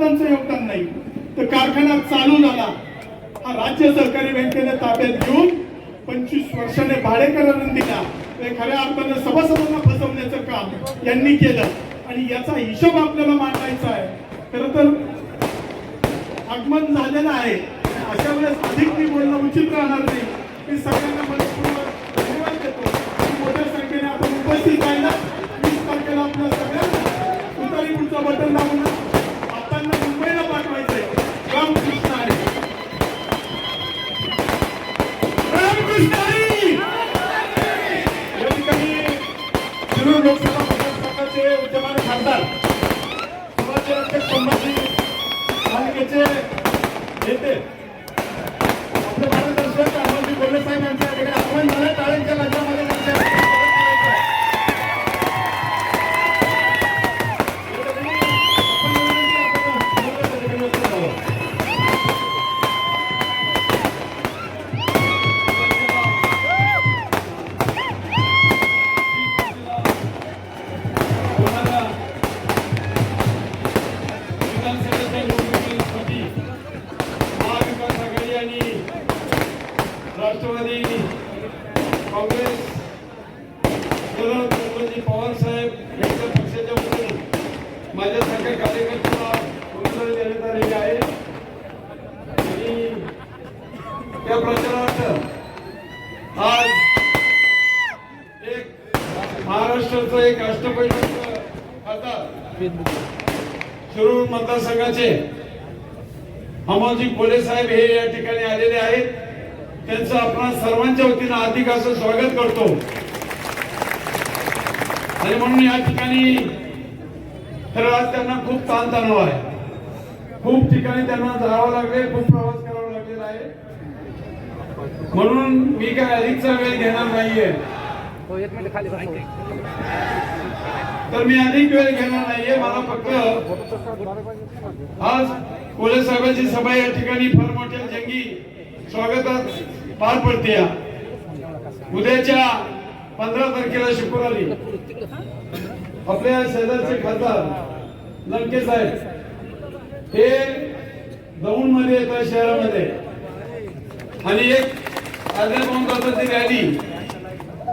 त्यांचं योगदान नाही. तर कारखाना चालू झाला. हा राज्य सहकारी बँकेने ताब्यात घेऊन पंचवीस वर्षाने भाडेकरांना दिला. ते खऱ्या अर्थानं सभासदांना फसवण्याचं काम यांनी केलं. आणि याचा हिशोब आपल्याला मांडायचा आहे. खर तर आगमन झालेलं आहे. अशा वेळेस अधिक मी बोलणं उचित राहणार नाही. मी सगळ्यांना नेते आपले मतदारसंघाचे अमोलजी कोले साहेब हे या ठिकाणी आलेले आहेत. त्यांचं आपण सर्वांच्या वतीनं अधिक असं स्वागत करतो. आणि म्हणून या ठिकाणी खरं आज त्यांना खूप ताणतणाव आहे. खूप ठिकाणी त्यांना जावं लागले खूप प्रवास करावा लागलेला आहे. म्हणून मी काय अधिकचा वेळ घेणार नाहीये. तर मी अधिक वेळ घेणार नाहीये. मला फक्त आज कोले साहेबांची सभा या ठिकाणी फार मोठ्या जंगी स्वागतात पार पडते या. उद्याच्या पंधरा तारखेला शुक्रवारी आपल्या शेजारचे खासदार लंके साहेब हे दौंडमध्ये येतात शहरामध्ये. आणि एक अर्ध्या दोन तासाची रॅली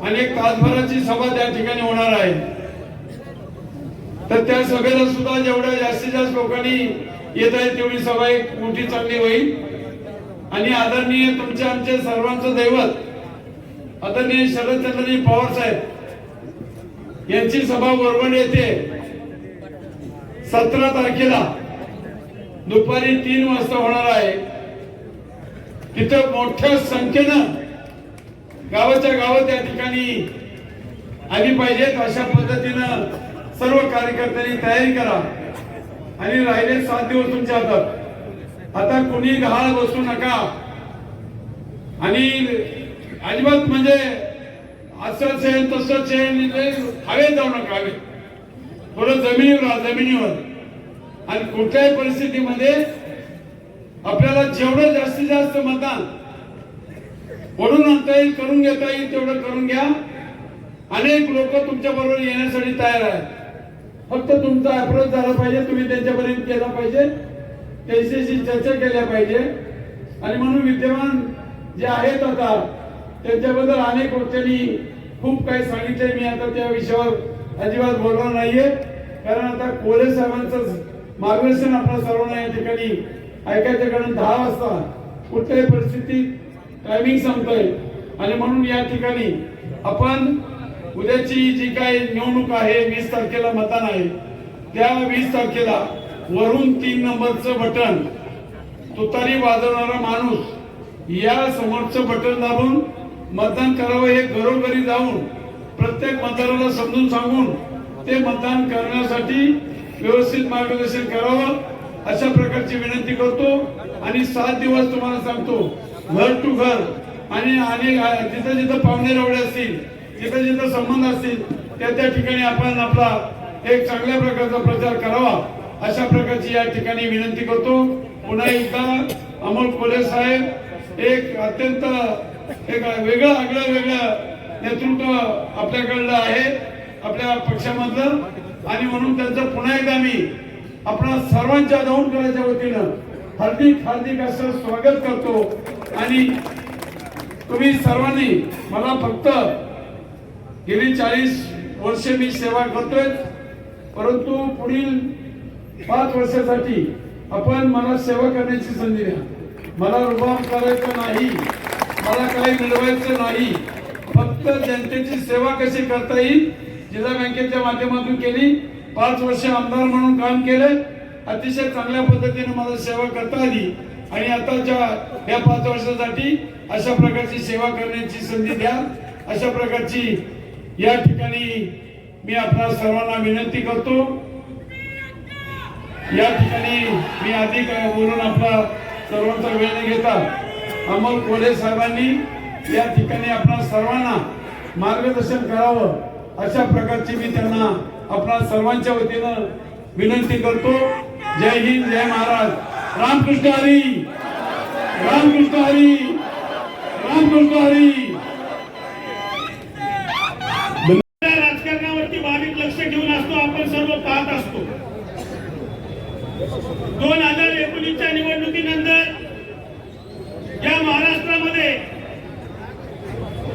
आणि एक तासभराची सभा त्या ठिकाणी होणार आहे. तर त्या सभेला सुद्धा जेवढ्या जास्तीत जास्त लोकांनी येत आहेत तेवढी सभा एक मोठी चांगली होईल. आणि आदरणीय तुमच्या आमच्या सर्वांचं दैवत आदरणीय शरदचंद्रजी पवार साहेब यांची सभा वरवण येथे सतरा तारखेला दुपारी तीन वाजता होणार आहे. तिथं मोठ्या संख्येनं गावाच्या गावात या ठिकाणी आली पाहिजेत अशा पद्धतीनं सर्व कार्यकर्त्यांनी तयारी करा आणि राहिले सात दिवस तुमच्या हातात. आता कुणी घाळ बसू नका. आणि अजिबात म्हणजे असं असेल तसंच असेल हवेत जाऊ नका हवे थोडं जमिनीवर राहा जमिनीवर. आणि कुठल्याही परिस्थितीमध्ये आपल्याला जेवढं जास्तीत जास्त मतदान ओढून आणता येईल करून घेता येईल तेवढं करून घ्या. अनेक लोक तुमच्या बरोबर येण्यासाठी तयार आहेत. फक्त तुमचा अप्रोच झाला पाहिजे तुम्ही त्यांच्यापर्यंत केला पाहिजे. त्यांच्याशी चर्चा केल्या पाहिजे. आणि म्हणून विद्यमान जे आहेत आता त्यांच्याबद्दल अनेक गोष्टींनी खूप काही सांगितले मी आता त्या विषयावर अजिबात बोलणार नाहीये. कारण आता कोले साहेबांचं मार्गदर्शन आपल्या सर्वांना या ठिकाणी ऐकायचं कारण दहा वाजता कुठल्याही परिस्थितीत टायमिंग सांगतोय आणि म्हणून या ठिकाणी आपण उद्याची जी काही निवडणूक आहे वीस तारखेला मतदान आहे त्या वीस तारखेला वरून तीन नंबरचं बटन तुतारी वाजवणारा माणूस या समोरचं बटन दाबून मतदान करावं हे घरोघरी जाऊन प्रत्येक मतदाराला समजून सांगून ते मतदान करण्यासाठी व्यवस्थित मार्गदर्शन करावं अशा प्रकारची विनंती करतो. आणि सात दिवस तुम्हाला सांगतो घर टू घर. आणि अनेक जिथं जिथं पाहुणे रवडे असतील जिथं जिथं संबंध असतील त्या त्या ठिकाणी आपण आपला एक चांगल्या प्रकारचा प्रचार करावा. अशा प्रकारची या ठिकाणी विनंती करतो. पुन्हा एकदा अमोल कोले साहेब एक अत्यंत एक वेगळं आगळं वेगळं नेतृत्व आपल्याकडलं आहे आपल्या पक्षामधलं. आणि म्हणून त्यांचं पुन्हा एकदा मी आपण सर्वांच्या दौंडकराच्या वतीनं हार्दिक हार्दिक असं स्वागत करतो. आणि तुम्ही सर्वांनी मला फक्त गेली चाळीस वर्षे मी सेवा करतोय परंतु पुढील पाच वर्षासाठी आपण मला सेवा करण्याची संधी द्या. मला रुबाब करायचं नाही मला काही मिळवायचं नाही. फक्त जनतेची सेवा कशी करता येईल जिल्हा बँकेच्या माध्यमातून केली. पाच वर्ष आमदार म्हणून काम केलं. अतिशय चांगल्या पद्धतीने मला सेवा करता आली. आणि आताच्या या पाच वर्षासाठी अशा प्रकारची सेवा करण्याची संधी द्या. अशा प्रकारची या ठिकाणी मी आपल्या सर्वांना विनंती करतो. या ठिकाणी मी अधिक बोलून आपला सर्वांचा वेळ न घेता अमोल कोल्हे साहेबांनी या ठिकाणी आपल्या सर्वांना मार्गदर्शन करावं अशा प्रकारची मी त्यांना आपल्या सर्वांच्या वतीनं विनंती करतो. जय हिंद जय महाराज. रामकृष्ण हरी. रामकृष्ण हरी रामकृष्ण हरी राजकारणावरती बारीक लक्ष ठेवून असतो आपण सर्व पाहत असतो दोन हजार एकोणीसच्या निवडणुकीनंतर या महाराष्ट्रामध्ये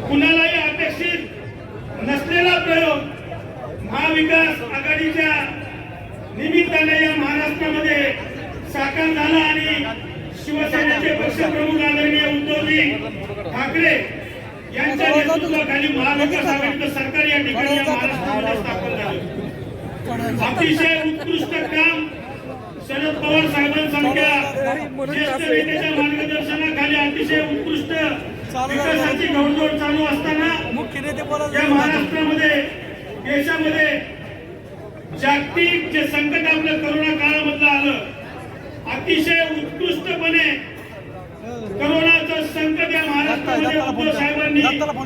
कुणालाही अपेक्षित नसलेला प्रयोग महाविकास आघाडीच्या निमित्ताने या महाराष्ट्रामध्ये साकार झाला आणि शिवसेनेचे पक्षप्रमुख आदरणीय उद्धवजी ठाकरे यांच्या नेतृत्वाखाली महाविकास आघाडीचं सरकार या ठिकाणी या महाराष्ट्रामध्ये स्थापन झालं. अतिशय उत्कृष्ट काम शरद पवार साहेबांसारख्या ज्येष्ठ नेत्याच्या मार्गदर्शनाखाली अतिशय उत्कृष्ट विकासाची घोडदौड चालू असताना या महाराष्ट्रामध्ये देशामध्ये जागतिक जे संकट आपल्या करोना काळामधलं आलं अतिशय उत्कृष्टपणे करोनाचं संकट या महाराष्ट्रामध्ये उद्धव साहेबांनी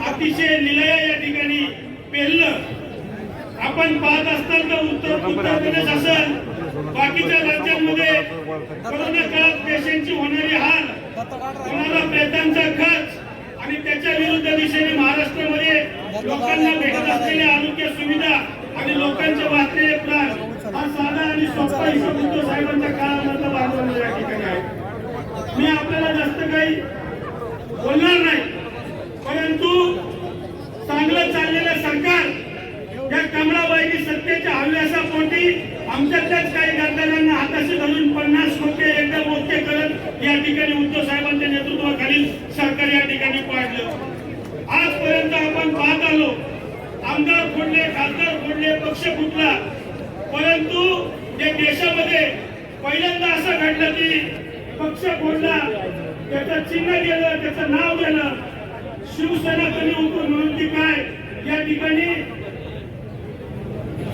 अतिशय लिलया या ठिकाणी पेललं. आपण पाहत असताल तर उत्तर उत्तर प्रदेश असेल. बाकीच्या राज्यांमध्ये करोना काळात पेशंटची होणारी हाल कोणाला प्रेतांचा खर्च आणि त्याच्या विरुद्ध दिशेने महाराष्ट्रामध्ये लोकांना भेटत असलेल्या आरोग्य सुविधा आणि लोकांचे वाचलेले प्राण हा साधा आणि सोपा हिशोब उद्धव साहेबांच्या काळामधला भागवला या ठिकाणी आहे. मी आपल्याला जास्त काही बोलणार नाही परंतु चांगलं चाललेलं सरकार या कमळाबाईनी सत्तेच्या हव्यासापोटी आमच्यातल्याच काही गद्दारांना हाताशी धरून पन्नास कोटी एकदा मोठे करत या ठिकाणी उद्धव साहेबांच्या नेतृत्वाखालील सरकार या ठिकाणी पाडलं. आजपर्यंत आपण पाहत आलो आमदार फोडले खासदार फोडले पक्ष फुटला. परंतु या देशामध्ये पहिल्यांदा असं घडलं की पक्ष फोडला त्याचं चिन्ह गेलं त्याचं नाव गेलं. शिवसेना कमी होतो म्हणून ती काय? या ठिकाणी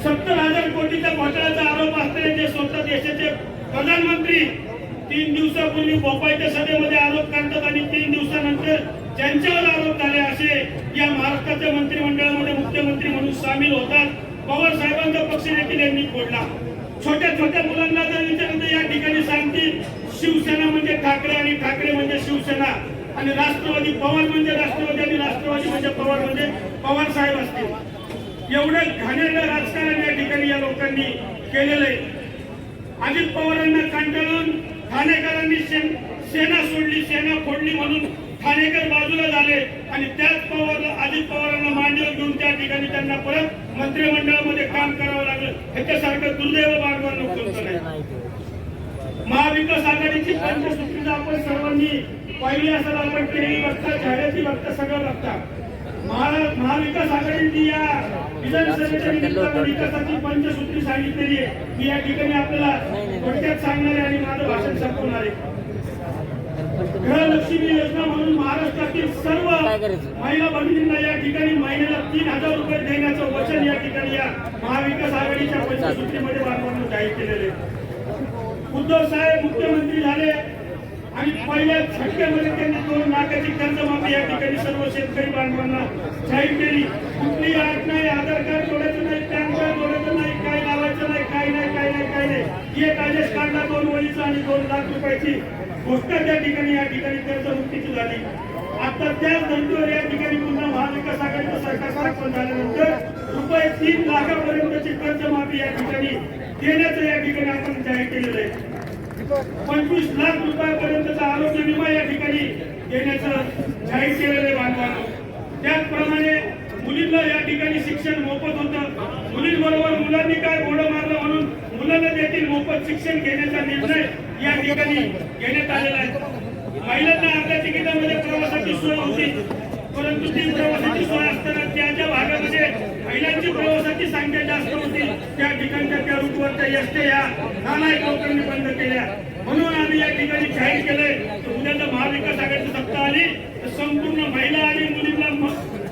सत्तर हजार कोटीच्या घोटाळ्याचा आरोप असलेले जे स्वतः देशाचे प्रधानमंत्री तीन दिवसापूर्वी भोपाळच्या सभेमध्ये आरोप करतात आणि तीन दिवसानंतर ज्यांच्यावर आरोप झाले असे या महाराष्ट्राचे मंत्री सामील होतात. पवार साहेबांचा पक्ष देखील यांनी फोडला छोट्या छोट्या मुलांना जर विचारलं तर या ठिकाणी सांगतील शिवसेना म्हणजे ठाकरे आणि ठाकरे म्हणजे शिवसेना. आणि राष्ट्रवादी पवार म्हणजे राष्ट्रवादी आणि राष्ट्रवादी म्हणजे पवार म्हणजे पवार साहेब असतील. एवढं घाणेरडं राजकारण या ठिकाणी या लोकांनी केलेलं आहे. अजित पवारांना कंटाळून ठाणेकरांनी सेना सोडली सेना फोडली म्हणून ठाणेकर बाजूला झाले. आणि त्याच पवार अजित पवारांना मांडीवर घेऊन त्या ठिकाणी त्यांना परत मंत्रिमंडळामध्ये काम करावं लागलं. ह्याच्यासारखं दुर्दैव मार्गावर कोणतं नाही महाविकास आघाडीची पंचसूत्रीचं आपण सर्वांनी पाहिली असेल आपण केली बघता जाहिराती बघता सगळं बघता. महा- महाविकास आघाडीने या विधानसभेच्या निमित्तानं विकासाची पंचसूत्री सांगितलेली आहे. मी या ठिकाणी आपल्याला थोडक्यात सांगणार आहे आणि माझं भाषण संपवणार आहे. गृहलक्ष्मी योजना म्हणून महाराष्ट्रातील सर्व महिला भगिनींना या ठिकाणी महिन्याला तीन हजार रुपये देण्याचं वचन या ठिकाणी या महाविकास आघाडीच्या पंचसूत्रीमध्ये बांधवांना जाहीर केलेले. उद्धव साहेब मुख्यमंत्री झाले आणि पहिल्या झटक्यामध्ये त्यांनी दोन लाखाची कर्जमाफी या ठिकाणी सर्व शेतकरी बांधवांना जाहीर केली. कुठलीही अट नाही आधार कार्ड जोडायचं नाही पॅन कार्ड जोडायचं नाही काय लावायचं नाही काय नाही काय नाही काय नाही. एक आदेश काढला दोन वळीचा आणि दोन लाख रुपयाची घोषणा त्या ठिकाणी या ठिकाणी कर्जमुक्तीची झाली. आता त्याच धर्तीवर या ठिकाणी पुन्हा महाविकास आघाडीचं सरकार स्थापन झाल्यानंतर रुपये तीन लाखापर्यंतची कर्जमाफी या ठिकाणी देण्याचं या ठिकाणी आपण जाहीर केलेलं आहे. पंचवीस लाख रुपयापर्यंतचा आरोग्य विमा या ठिकाणी देण्याचं जाहीर केलेलं आहे बांधवांनो. त्याचप्रमाणे मुलींना या ठिकाणी शिक्षण मोफत होतं. मुलींबरोबर मुलांनी काय घोडं मारलं म्हणून मुलांना देखील मोफत शिक्षण घेण्याचा निर्णय या ठिकाणी घेण्यात आलेला आहे. महिलांना आपल्या तिकिटामध्ये प्रवासाची सोय होती. परंतु ती प्रवासाची सोय असताना त्या ज्या भागामध्ये महिलांची प्रवासाची संख्या जास्त होती त्या ठिकाणच्या त्या रूटवरच्या एसट्या या नालायक लोकांनी बंद केल्या. म्हणून आम्ही या ठिकाणी जाहीर केलंय की उद्या महाविकास आघाडीची सत्ता आली तर संपूर्ण महिला आणि मुलींना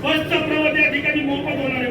बसचा प्रवास या ठिकाणी मोफत होणार आहे.